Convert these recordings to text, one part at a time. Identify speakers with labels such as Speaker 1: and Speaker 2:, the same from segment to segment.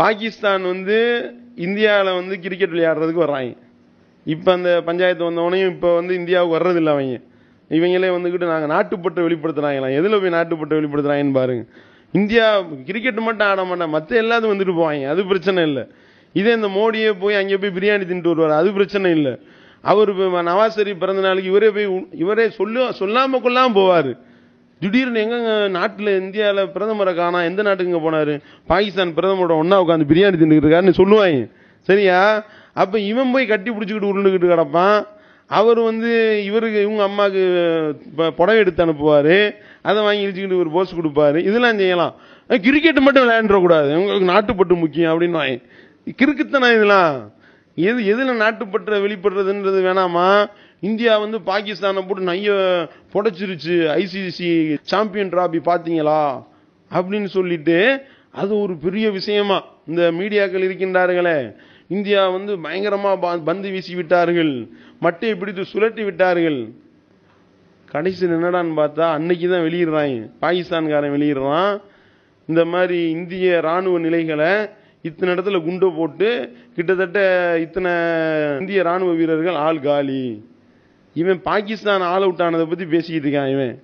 Speaker 1: பாகிஸ்தான் வந்து இந்தியாவில் வந்து கிரிக்கெட் விளையாடுறதுக்கு வர்றாங்க. இப்போ அந்த பஞ்சாயத்து வந்தவனையும் இப்போ வந்து இந்தியாவுக்கு வர்றதில்ல அவங்க. இவங்களே வந்துக்கிட்டு நாங்கள் நாட்டுப்பட்டு வெளிப்படுத்துகிறாங்களாம் எதில் போய் நாட்டுப்பட்டு வெளிப்படுத்துகிறாங்கன்னு பாருங்கள் இந்தியா கிரிக்கெட் மட்டும் ஆட மாட்டேன் மற்ற எல்லாத்தையும் வந்துட்டு போவாங்க. அது பிரச்சனை இல்லை. இதே இந்த மோடியே போய் அங்கே போய் பிரியாணி தின்ட்டு வருவார். அது பிரச்சனை இல்லை. அவர் இப்போ நவாஸ் ஷெரீப் பிறந்த நாளைக்கு இவரே போய் இவரே சொல்லு சொல்லாமல் கொள்ளாமல் போவார். திடீர்னு எங்கங்க நாட்டில் இந்தியாவில் பிரதமரை காணா எந்த நாட்டுக்குங்க போனார்? பாகிஸ்தான் பிரதமரோட ஒன்றா உட்காந்து பிரியாணி தின்னுக்கிட்டு இருக்காருன்னு சொல்லுவாங்க. சரியா? அப்போ இவன் போய் கட்டி பிடிச்சிக்கிட்டு உருண்டுக்கிட்டு கிடப்பான். அவர் வந்து இவருக்கு இவங்க அம்மாவுக்கு புடவை எடுத்து அனுப்புவார். அதை வாங்கி இழிச்சுக்கிட்டு ஒரு போஸ் கொடுப்பாரு. இதெல்லாம் செய்யலாம். கிரிக்கெட் மட்டும் விளையாண்டுறக்கூடாது உங்களுக்கு நாட்டுப்பட்டு முக்கியம் அப்படின்னு கிறுக்குத்தனம் இதெல்லாம். எது எதில் நாட்டுப்பற்ற வெளிப்படுறதுன்றது வேணாமா? இந்தியா வந்து பாகிஸ்தானை போட்டு நைய புடைச்சிருச்சு. ஐசிசி சாம்பியன் டிராபி பார்த்தீங்களா? அப்படின்னு சொல்லிட்டு அது ஒரு பெரிய விஷயமா. இந்த மீடியாக்கள் இருக்கின்றார்களே. இந்தியா வந்து பயங்கரமாக ப- பந்து வீசி விட்டார்கள். மட்டையை பிடித்து சுழட்டி விட்டார்கள். கடைசியில் என்னடான்னு பார்த்தா அன்னைக்கு தான் வெளியிடுறாங்க. பாகிஸ்தான்காரன் வெளியிடுறான். இந்த மாதிரி இந்திய ராணுவ நிலைகளை இத்தனை இடத்துல குண்டை போட்டு கிட்டத்தட்ட இத்தனை இந்திய ராணுவ வீரர்கள் ஆள் காலி. இவன் பாகிஸ்தான் ஆல் அவுட் ஆனதை பற்றி பேசிக்கிட்டு இருக்கான் இவன்.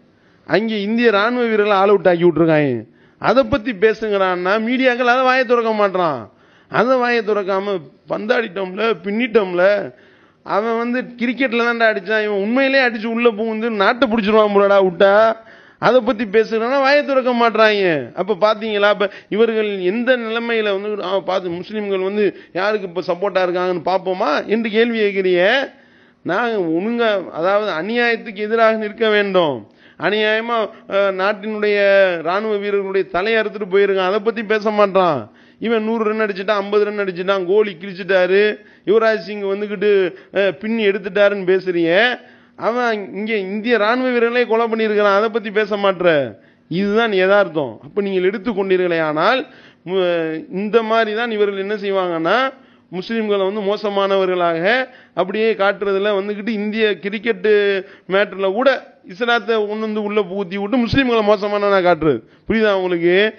Speaker 1: அங்கே இந்திய ராணுவ வீரர்களை ஆல் அவுட் ஆக்கி விட்ருக்காங்க அதை பற்றி பேசுங்கிறான்னா மீடியாக்கள் அதை வாயை திறக்க மாட்டான் அதை வாயை திறக்காம பந்தாடிட்டோம்ல பின்னிட்டோம்ல அவன் வந்து கிரிக்கெட்டில் தான்டா அடிச்சான். இவன் உண்மையிலே அடித்து உள்ளே புகுந்து நாட்டை பிடிச்சிருவான் போலடா விட்டா. அதை பற்றி பேசுகிறான்னா வாயை திறக்க மாட்றாங்க அப்போ பார்த்தீங்களா அப்போ இவர்கள் எந்த நிலைமையில் வந்து பார்த்து முஸ்லீம்கள் வந்து யாருக்கு இப்போ சப்போர்ட்டாக இருக்காங்கன்னு பார்ப்போமா என்று கேள்வி கேட்கிறிய நான் ஒழுங்க அதாவது அநியாயத்துக்கு எதிராக நிற்க வேண்டும். அநியாயமாக நாட்டினுடைய ராணுவ வீரர்களுடைய தலையை அறுத்துட்டு போயிருக்கான். அதை பற்றி பேச மாட்டான். இவன் நூறு ரன் அடிச்சிட்டான் ஐம்பது ரன் அடிச்சிட்டான் கோலி கிழிச்சிட்டாரு. யுவராஜ் சிங் வந்துக்கிட்டு பின் பின்னி எடுத்துட்டாருன்னு பேசுறிய அவன் இங்கே இந்திய ராணுவ வீரர்களே கொலை பண்ணியிருக்கிறான். அதை பற்றி பேச மாட்ற. இதுதான் யதார்த்தம். அப்போ நீங்கள் எடுத்துக்கொண்டீர்களே. ஆனால் இந்த மாதிரி தான் இவர்கள் என்ன செய்வாங்கன்னா முஸ்லிம்களை வந்து மோசமானவர்களாக அப்படியே காட்டுறதுல வந்துக்கிட்டு இந்திய கிரிக்கெட்டு மேட்டரில் கூட இஸ்லாத்தை ஒன்று வந்து உள்ள புகுத்தி விட்டு முஸ்லீம்களை மோசமானவனா காட்டுறது. புரியுதா உங்களுக்கு?